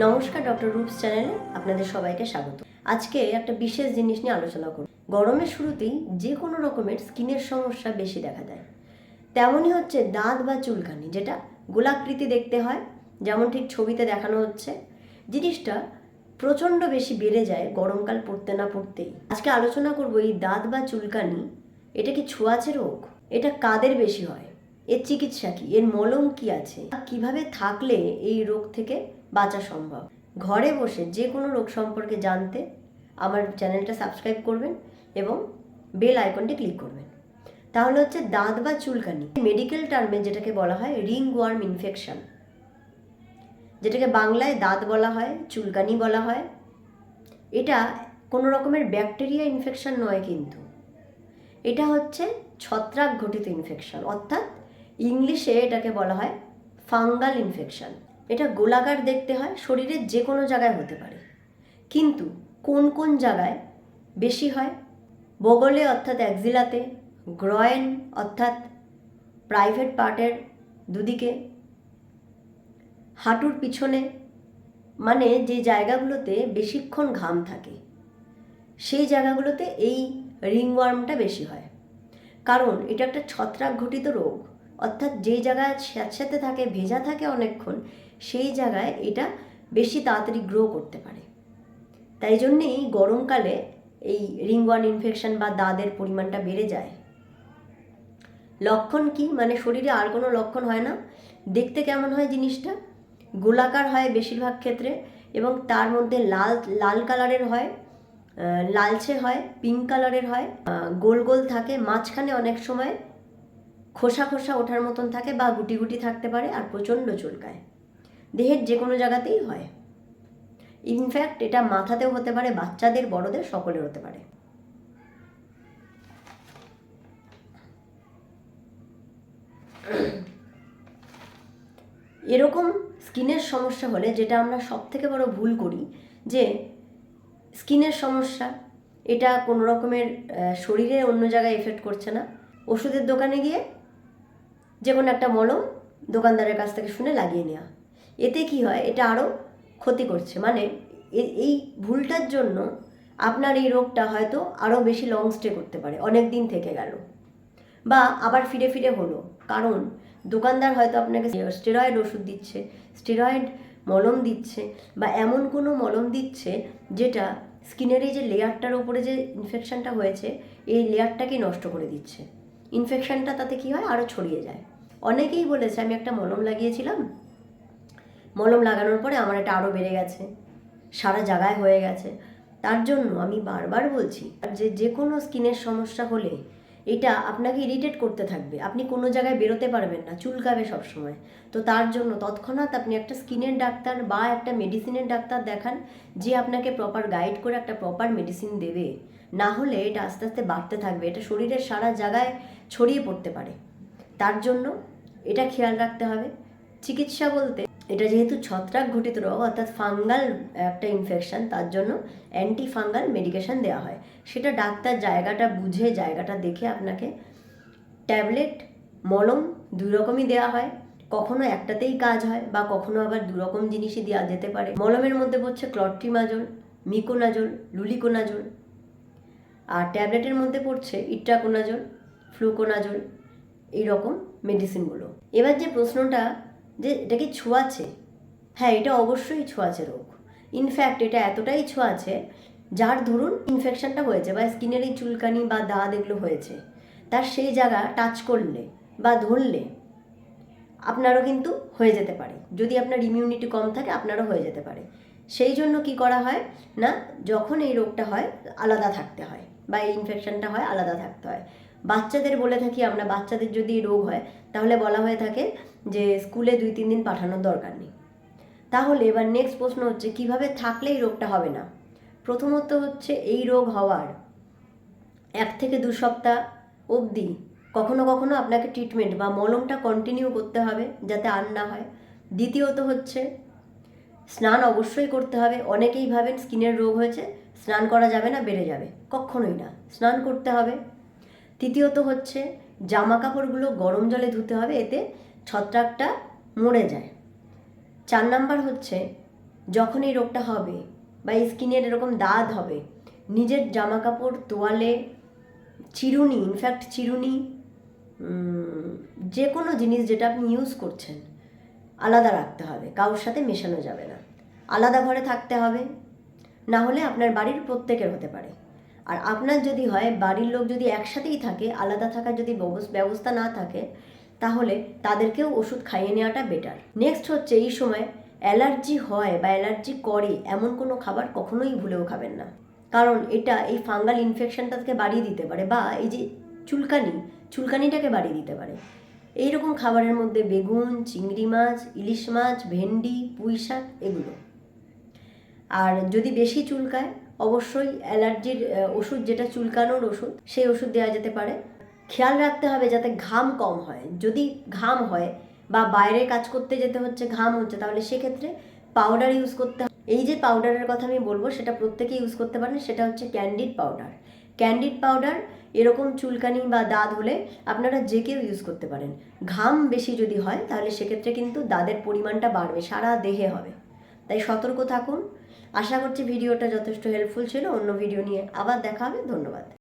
নমস্কার, ডক্টর রূপস চ্যানেলে আপনাদের সবাইকে স্বাগত। আজকে একটা বিশেষ জিনিস নিয়ে আলোচনা করব। গরমের শুরুতেই যে কোনো রকমের স্কিনের সমস্যা বেশি দেখা দেয়। তেমনই হচ্ছে দাঁত বা চুলকানি, যেটা গোলাকৃতি দেখতে হয়, যেমন ঠিক ছবিতে দেখানো হচ্ছে। জিনিসটা প্রচণ্ড বেশি বেড়ে যায় গরমকাল পড়তে না পড়তেই। আজকে আলোচনা করব এই দাঁত বা চুলকানি, এটা কি ছোঁয়াচে রোগ? এটা কাদের বেশি হয়? এর চিকিৎসা কি? এর মলম কি আছে? কীভাবে থাকলে এই রোগ থেকে বাঁচা সম্ভব। ঘরে বসে যে কোনো রোগ সম্পর্কে জানতে আমার চ্যানেলটা সাবস্ক্রাইব করবেন এবং বেল আইকনটি ক্লিক করবেন। তাহলে হচ্ছে দাঁত বা চুলকানি। মেডিকেল টার্মে যেটাকে বলা হয় রিং ওয়ার্ম ইনফেকশন। যেটাকে বাংলায় দাঁত বলা হয়, চুলকানি বলা হয়। এটা কোনো রকমের ব্যাকটেরিয়া ইনফেকশন নয় কিন্তু। এটা হচ্ছে ছত্রাক ঘটিত ইনফেকশন। অর্থাৎ ইংলিশে এটাকে বলা হয় ফাঙ্গাল ইনফেকশন। এটা গোলাকার দেখতে হয়, শরীরের যে কোনো জায়গায় হতে পারে। কিন্তু কোন কোন জায়গায় বেশি হয়? বগলে অর্থাৎ অ্যাক্সিলাতে গ্রয়েন অর্থাৎ প্রাইভেট পার্টের দুদিকে, হাঁটুর পিছনে মানে যে জায়গাগুলোতে বেশিক্ষণ ঘাম থাকে, সেই জায়গাগুলোতে এই রিংওয়ার্মটা বেশি হয়। কারণ এটা একটা ছত্রাক ঘটিত রোগ, অর্থাৎ যেই জায়গায় স্যাঁতস্যাঁতে থাকে, ভেজা থাকে অনেকক্ষণ সেই জায়গায় এটা বেশি তাড়াতাড়ি গ্রো করতে পারে। তাই জন্যেই গরমকালে এই রিংওয়ার্ম ইনফেকশন বা দাঁতের পরিমাণটা বেড়ে যায়। লক্ষণ কি? মানে শরীরে আর কোনো লক্ষণ হয় না। দেখতে কেমন হয় জিনিসটা? গোলাকার হয় বেশিরভাগ ক্ষেত্রে এবং তার মধ্যে লাল লাল কালারের হয় লালচে হয় পিঙ্ক কালারের হয় গোল গোল থাকে, মাঝখানে অনেক সময় খোসা খোসা ওঠার মতন থাকে বা গুটি গুটি থাকতে পারে আর প্রচণ্ড চুলকায়। দেহের যে কোনো জায়গাতেই হয়। ইনফ্যাক্ট এটা মাথাতেও হতে পারে, বাচ্চাদের, বড়দের, সকলের হতে পারে। এরকম স্কিনের সমস্যা হলে যেটা আমরা সব থেকে বড় ভুল করি, যে স্কিনের সমস্যা, এটা কোনো রকমের শরীরে অন্য জায়গায় এফেক্ট করছে না। ওষুধের দোকানে গিয়ে যে কোনো একটা মলম দোকানদারের কাছ থেকে শুনে লাগিয়ে নেওয়া। এতে কি হয়? এটা আরও ক্ষতি করছে। মানে এই ভুলটার জন্য আপনার এই রোগটা হয়তো আরও বেশি লং স্টে করতে পারে। অনেক দিন থেকে গেল। বা আবার ফিরে ফিরে হলো। কারণ দোকানদার হয়তো আপনাকে স্টেরয়েড ওষুধ দিচ্ছে স্টেরয়েড মলম দিচ্ছে বা এমন কোনো মলম দিচ্ছে যেটা স্কিনের এই যে লেয়ারটার ওপরে যে ইনফেকশানটা হয়েছে, এই লেয়ারটাকেই নষ্ট করে দিচ্ছে। ইনফেকশানটা তাতে কি হয়? আরও ছড়িয়ে যায়। অনেকেই বলেছে, আমি একটা মলম লাগিয়েছিলাম মলম লাগানোর পরে আমার এটা আরও বেড়ে গেছে। সারা জায়গায় হয়ে গেছে। তার জন্য আমি বারবার বলছি যে যে কোনো স্কিনের সমস্যা হলে এটা আপনাকে ইরিটেট করতে থাকবে। আপনি কোনো জায়গায় বেরোতে পারবেন না চুলকাবে সবসময়। তো তার জন্য তৎক্ষণাৎ আপনি একটা স্কিনের ডাক্তার বা একটা মেডিসিনের ডাক্তার দেখান, যে আপনাকে প্রপার গাইড করে একটা প্রপার মেডিসিন দেবে। না হলে এটা আস্তে আস্তে বাড়তে থাকবে। এটা শরীরের সারা জায়গায় ছড়িয়ে পড়তে পারে। তার জন্য এটা খেয়াল রাখতে হবে। চিকিৎসা বলতে এটা যেহেতু ছত্রাক ঘটিত রোগ, অর্থাৎ ফাঙ্গাল একটা ইনফেকশন তার জন্য অ্যান্টি ফাঙ্গাল মেডিকেশন দেওয়া হয়। সেটা ডাক্তার জায়গাটা বুঝে, জায়গাটা দেখে আপনাকে ট্যাবলেট, মলম দুই রকমই দেওয়া হয়। কখনো একটাতেই কাজ হয় বা কখনো আবার দু রকম জিনিসই দেওয়া যেতে পারে। মলমের মধ্যে পড়ছে ক্লট্রিমাজোল মিকোনাজোল লুলিকোনাজোল আর ট্যাবলেটের মধ্যে পড়ছে ইট্রাকোনাজোল ফ্লুকোনাজোল এই রকম মেডিসিনগুলো এবার যে প্রশ্নটা যে এটা কি ছোঁয়াছে হ্যাঁ এটা অবশ্যই ছোঁয়াচে রোগ। ইনফ্যাক্ট এটা এতটাই ছোঁয়াচে, যার ধরুন ইনফেকশনটা হয়েছে বা স্কিনের এই চুলকানি বা দাঁত এগুলো হয়েছে, তার সেই জায়গা টাচ করলে বা ধরলে আপনারও কিন্তু হয়ে যেতে পারে। যদি আপনার ইমিউনিটি কম থাকে, আপনারও হয়ে যেতে পারে। সেই জন্য কি করা হয়? না, যখন এই রোগটা হয়, আলাদা থাকতে হয় বা এই ইনফেকশনটা হয়, আলাদা থাকতে হয়। বাচ্চাদের বলে থাকি আমরা, বাচ্চাদের যদি রোগ হয়, তাহলে বলা হয়ে থাকে যে স্কুলে দুই, তিন দিন পাঠানোর দরকার নেই। তাহলে এবার নেক্সট প্রশ্ন হচ্ছে, কীভাবে থাকলে এই রোগটা হবে না? প্রথমত হচ্ছে, এই রোগ হওয়ার এক থেকে দু সপ্তাহ অবধি কখনো কখনো আপনাকে ট্রিটমেন্ট বা মলমটা কন্টিনিউ করতে হবে যাতে আর না হয়। দ্বিতীয়ত হচ্ছে, স্নান অবশ্যই করতে হবে। অনেকেই ভাবেন স্কিনের রোগ হয়েছে, স্নান করা যাবে না, বেড়ে যাবে। কখনোই না, স্নান করতে হবে। তৃতীয়ত হচ্ছে জামা কাপড়গুলো গরম জলে ধুতে হবে, এতে ছত্রাকটা মরে যায়। চার নাম্বার হচ্ছে, যখন এই রোগটা হবে বা স্কিনের এরকম দাগ হবে, নিজের জামা কাপড় তোয়ালে চিরুনি ইনফ্যাক্ট চিরুনি যে কোনো জিনিস যেটা আপনি ইউজ করছেন, আলাদা রাখতে হবে, কারোর সাথে মেশানো যাবে না। আলাদা ঘরে থাকতে হবে, না হলে আপনার বাড়ির প্রত্যেকের হতে পারে। আর আপনার যদি হয়, বাড়ির লোক যদি একসাথেই থাকে, আলাদা থাকার যদি ব্যবস্থা না থাকে তাহলে তাদেরকেও ওষুধ খাইয়ে নেওয়াটা বেটার নেক্সট হচ্ছে এই সময় অ্যালার্জি হয় বা অ্যালার্জি করে এমন কোনো খাবার কখনোই ভুলেও খাবেন না। কারণ এটা এই ফাঙ্গাল ইনফেকশনটাকে বাড়িয়ে দিতে পারে বা এই যে চুলকানি, চুলকানিটাকে বাড়িয়ে দিতে পারে। এই রকম খাবারের মধ্যে বেগুন, চিংড়ি মাছ, ইলিশ মাছ, ভেন্ডি, পুঁই শাক এগুলো। আর যদি বেশি চুলকায়, অবশ্যই অ্যালার্জির ওষুধ যেটা চুলকানোর ওষুধ, সেই ওষুধ দেওয়া যেতে পারে। খেয়াল রাখতে হবে যাতে ঘাম কম হয়। যদি ঘাম হয় বা বাইরে কাজ করতে যেতে হচ্ছে, ঘাম হচ্ছে, তাহলে সেক্ষেত্রে পাউডার ইউজ করতে এই যে পাউডারের কথা আমি বলব, সেটা প্রত্যেকে ইউজ করতে পারেন, সেটা হচ্ছে ক্যান্ডিড পাউডার ক্যান্ডিড পাউডার এরকম চুলকানি বা দাঁত হলে আপনারা যে কেউ ইউজ করতে পারেন। ঘাম বেশি যদি হয়, তাহলে সেক্ষেত্রে কিন্তু দাঁতের পরিমাণটা বাড়বে, সারা দেহে হবে। তাই সতর্ক থাকুন। আশা করছি ভিডিওটা যথেষ্ট হেল্পফুল ছিল। অন্য ভিডিও নিয়ে আবার দেখা হবে। ধন্যবাদ।